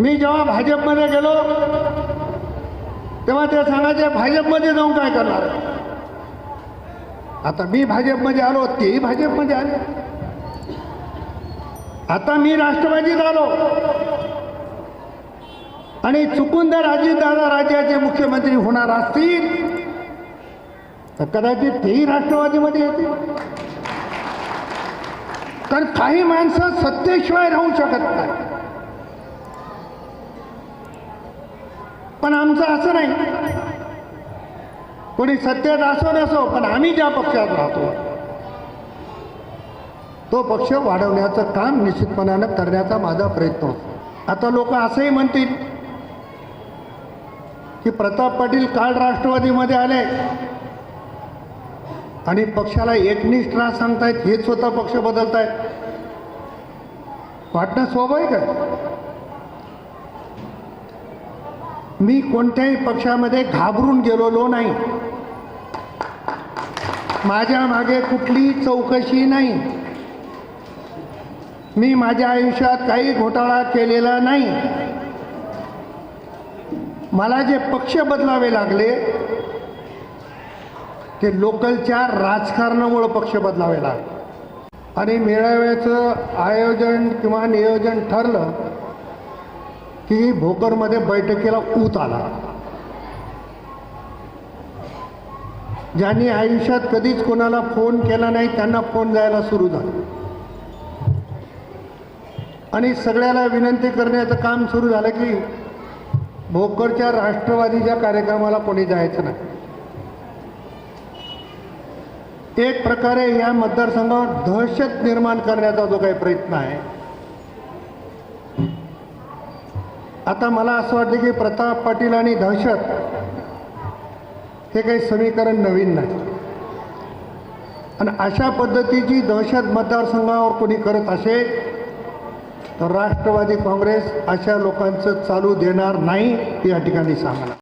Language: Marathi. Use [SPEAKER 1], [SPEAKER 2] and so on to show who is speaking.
[SPEAKER 1] मी जेव्हा भाजपमध्ये गेलो तेव्हा ते सांगायचे भाजपमध्ये जाऊन काय करणार आता मी भाजपमध्ये आलो तेही भाजपमध्ये आले. आता मी राष्ट्रवादीत आलो. आणि चुकून जर अजितदादा राज्याचे मुख्यमंत्री होणार असतील तर कदाचित तेही राष्ट्रवादीमध्ये येतील. कारण काही माणसं सत्तेशिवाय राहू शकत नाही पण आमचं असं नाही. कोणी सत्तेत असो नसो पण आम्ही ज्या पक्षात राहतो तो पक्ष वाढवण्याचं काम निश्चितपणानं करण्याचा माझा प्रयत्न आता लोक असंही म्हणतील की प्रताप पाटील काल राष्ट्रवादीमध्ये आले आणि पक्षाला एकनिष्ठ राहा सांगतायत हेच स्वतः पक्ष बदलतायत. वाटणं स्वाभाविक आहे. मी कोणत्याही पक्षामध्ये घाबरून गेलेलो नाही. माझ्या मागे कुठली चौकशी नाही. मी माझ्या आयुष्यात काही घोटाळा केलेला नाही. मला जे पक्ष बदलावे लागले ते लोकलच्या राजकारणामुळं पक्ष बदलावे लागले. आणि मेळाव्याचं आयोजन किंवा नियोजन ठरलं की भोकरमध्ये बैठकीला ऊत आला. ज्यांनी आयुष्यात कधीच कोणाला फोन केला नाही त्यांना फोन जायला सुरू झालं. आणि सगळ्याला विनंती करण्याचं काम सुरू झालं की भोकरच्या राष्ट्रवादीच्या कार्यक्रमाला कोणी जायचं नाही. एक प्रकारे या मतदारसंघावर दहशत निर्माण करण्याचा जो काही प्रयत्न आहे आता मला असं वाटतं की प्रताप पाटील आणि दहशत हे काही समीकरण नवीन नाही. आणि अशा पद्धतीची दहशत मतदारसंघावर कोणी करत असेल तर राष्ट्रवादी काँग्रेस अशा लोकांचं चालू देणार नाही या ठिकाणी सांगणार.